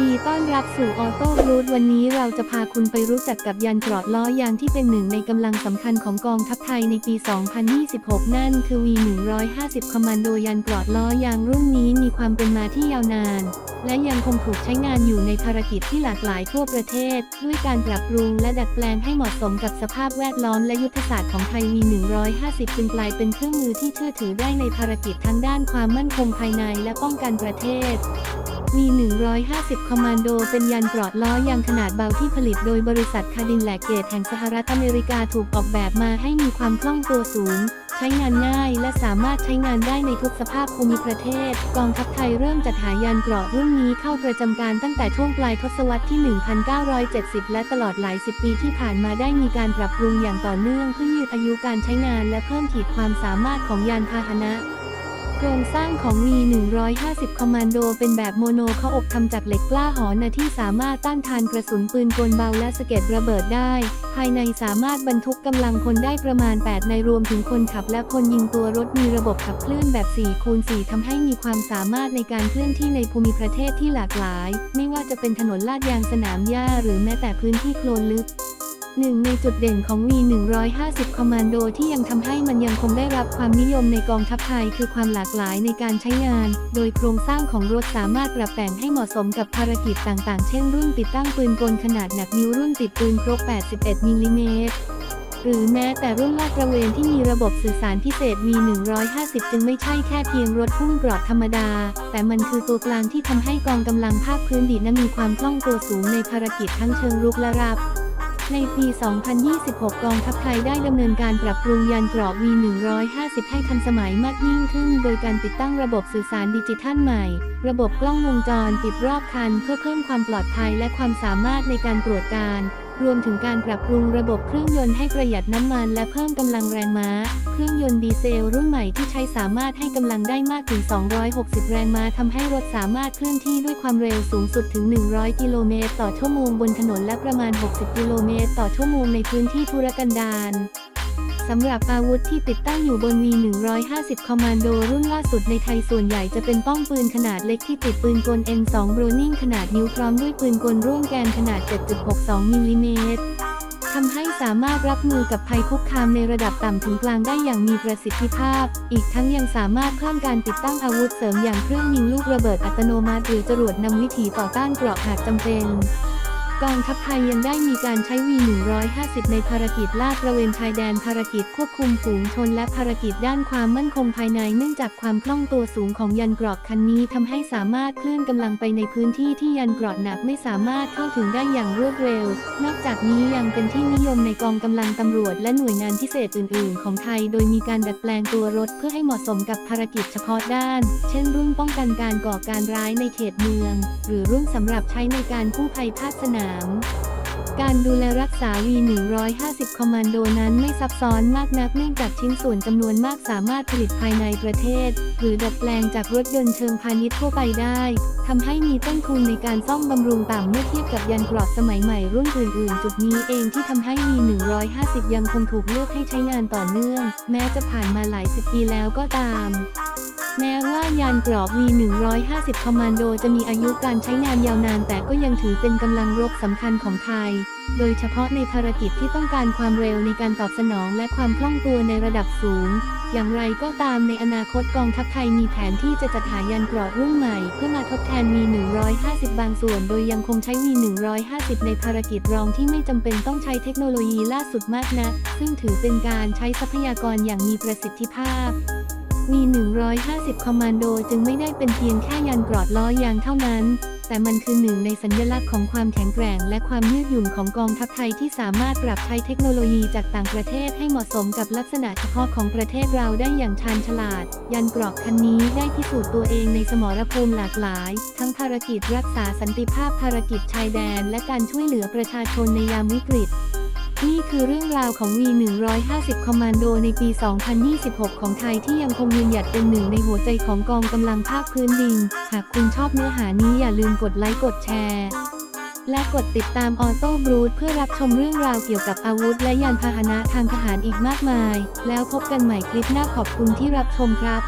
ดี ต้อนรับสู่ออโต้รูทวันนี้เราจะพาคุณไปรู้จักกับยานเกราะล้อยางที่เป็นหนึ่งในกำลังสำคัญของกองทัพไทยในปี 2026 นั่นคือ V150 คอมมานโดยานเกราะล้อยางรุ่นนี้มีความเป็นมาที่ยาวนาน และยังคงถูกใช้งานอยู่ในภารกิจที่หลากหลายทั่วประเทศ ด้วยการปรับปรุงและดัดแปลงให้เหมาะสมกับสภาพแวดล้อมและยุทธศาสตร์ของไทย V150 จึงกลายเป็นเครื่องมือที่เชื่อถือได้ในภารกิจทั้งด้านความมั่นคงภายในและป้องกันประเทศมี150 คอมมานโดเป็นยานเกราะล้อยางขนาดเบาที่ผลิตโดยบริษัทคาดินแลกเกตแห่งสหรัฐอเมริกาถูกออกแบบมาให้มีความคล่องตัวสูง ใช้งานง่ายและสามารถใช้งานได้ในทุกสภาพภูมิประเทศ กองทัพไทยเริ่มจัดหายานเกราะรุ่นนี้เข้าประจำการตั้งแต่ช่วงปลายทศวรรษที่ 1970 และตลอดหลายสิบปีที่ผ่านมาได้มีการปรับปรุงอย่างต่อเนื่องเพื่อยืดอายุการใช้งานและเพิ่มขีดความสามารถของยานพาหนะ ครงสร้างของ V150 คอมมานโดเป็นแบบโมโนเข้าอกทำจากเหล็กกล้าหอนะที่สามารถต้านทานกระสุนปืนกลเบาและสะเก็ดระเบิดได้ ภายในสามารถบรรทุกกำลังคนได้ประมาณ 8 ในรวมถึงคนขับและคนยิงตัวรถมีระบบขับเคลื่อนแบบ 4 คูณ 4ทำให้มีความสามารถในการเคลื่อนที่ในภูมิประเทศที่หลากหลาย ไม่ว่าจะเป็นถนนลาดยางสนามหญ้าหรือแม้แต่พื้นที่โคลนลึก หนึ่งในจุดเด่นของ V150 คอมมานโดที่ยังทำให้มันยังคงได้รับความนิยมในกองทัพไทยคือความหลากหลายในการใช้งาน โดยโครงสร้างของรถสามารถปรับแต่งให้เหมาะสมกับภารกิจต่างๆ เช่นรุ่นติดตั้งปืนกลขนาดหนักนิ้วรุ่นติดปืนครบ81มิลลิเมตรหรือแม้แต่รุ่นลาดตระเวนที่มีระบบสื่อสารพิเศษ V150 จึงไม่ใช่แค่เพียงรถพุ่งกราะธรรมดา แต่มันคือตัวกลางที่ทำให้กองกำลังภาคพื้นดินนั้นมีความคล่องตัวสูงในภารกิจทั้งเชิงรุกและรับ ในปี 2026 กองทัพไทยได้ดำเนินการปรับปรุงยานเกราะ V150 ให้ทันสมัยมากยิ่งขึ้น โดยการติดตั้งระบบสื่อสารดิจิทัลใหม่ ระบบกล้องวงจรติดรอบคันเพื่อเพิ่มความปลอดภัยและความสามารถในการตรวจการ รวมถึงการปรับปรุงระบบเครื่องยนต์ให้ประหยัดน้ำมันและเพิ่มกำลังแรงม้า เครื่องยนต์ดีเซลรุ่นใหม่ที่ใช้สามารถให้กำลังได้มากถึง 260 แรงม้าทำให้รถสามารถเคลื่อนที่ด้วยความเร็วสูงสุดถึง 100 กิโลเมตรต่อชั่วโมงบนถนนและประมาณ 60 กิโลเมตรต่อชั่วโมงในพื้นที่ทุรกันดาร สำหรับอาวุธที่ติดตั้งอยู่บน V150 คอมมานโดรุ่นล่าสุดในไทยส่วนใหญ่จะเป็นป้องปืนขนาดเล็กที่ติดปืนกล M2 Browning ขนาดนิ้วพร้อมด้วยปืนกลร่วมแกนขนาด 7.62มิลลิเมตรทำให้สามารถรับมือกับภัยคุกคามในระดับต่ำถึงกลางได้อย่างมีประสิทธิภาพ อีกทั้งยังสามารถเพิ่มการติดตั้งอาวุธเสริมอย่างเครื่องยิงลูกระเบิดอัตโนมัติหรือจรวดนำวิถีต่อต้านเกราะหากจำเป็น กองทัพไทยยังได้มีการใช้ V150 ในภารกิจลาดตระเวนชายแดนภารกิจควบคุมฝูงชนและภารกิจด้านความมั่นคงภายในเนื่องจากความคล่องตัวสูงของยันเกราะคันนี้ทำให้สามารถเคลื่อนกำลังไปในพื้นที่ที่ยันเกราะหนักไม่สามารถเข้าถึงได้อย่างรวดเร็ว นอกจากนี้ยังเป็นที่นิยมในกองกำลังตำรวจและหน่วยงานพิเศษอื่น ๆ ของไทย โดยมีการดัดแปลงตัวรถเพื่อให้เหมาะสมกับภารกิจเฉพาะด้าน เช่น รุ่นป้องกันการก่อการร้ายในเขตเมือง หรือรุ่นสำหรับใช้ในการกู้ภัยภาคสนามการดูแลรักษา V150 คอมมานโดนั้นไม่ซับซ้อนมากนักเนื่องจากชิ้นส่วนจำนวนมากสามารถผลิตภายในประเทศ หรือดัดแปลงจากรถยนต์เชิงพาณิชย์ทั่วไปได้ทำให้มีต้นทุนในการซ่อมบำรุงต่ำเมื่อเทียบกับยันกราะสมัยใหม่รุ่นอื่นๆ จุดนี้เองที่ทำให้ V150 ยังคงถูกเลือกให้ใช้งานต่อเนื่อง แม้จะผ่านมาหลายสิบปีแล้วก็ตาม ยานเกราะ V150 คอมมานโดจะมีอายุการใช้งานยาวนาน แต่ก็ยังถือเป็นกำลังรบสำคัญของไทย โดยเฉพาะในภารกิจที่ต้องการความเร็วในการตอบสนองและความคล่องตัวในระดับสูง อย่างไรก็ตามในอนาคตกองทัพไทยมีแผนที่จะจัดหายานเกราะรุ่นใหม่ เพื่อมาทดแทน V150 บางส่วน โดยยังคงใช้ V150 ในภารกิจรองที่ไม่จำเป็นต้องใช้เทคโนโลยีล่าสุดมากนักซึ่งถือเป็นการใช้ทรัพยากรอย่างมีประสิทธิภาพ มี 150 คอมมานโดจึงไม่ได้เป็นเพียงแค่ยันกรอดล้อยางเท่านั้น แต่มันคือหนึ่งในสัญลักษณ์ของความแข็งแกร่ง และความยืดหยุ่นของกองทัพไทยที่สามารถปรับใช้เทคโนโลยีจากต่างประเทศให้เหมาะสมกับลักษณะเฉพาะของประเทศเราได้อย่างชาญฉลาดยันกรอกคันนี้ได้พิสูจน์ตัวเองในสมรภูมิหลากหลาย ทั้งภารกิจรักษาสันติภาพภารกิจชายแดน และการช่วยเหลือประชาชนในยามวิกฤต นี่คือเรื่องราวของ V150 คอมมานโดในปี 2026 ของไทยที่ยังคงยืนหยัดเป็นหนึ่งในหัวใจของกองกำลังภาคพื้นดิน หากคุณชอบเนื้อหานี้อย่าลืมกดไลค์กดแชร์ และกดติดตามออโต้บรูทเพื่อรับชมเรื่องราวเกี่ยวกับอาวุธ และยานพาหนะทางทหารอีกมากมาย แล้วพบกันใหม่คลิปหน้าขอบคุณที่รับชมครับ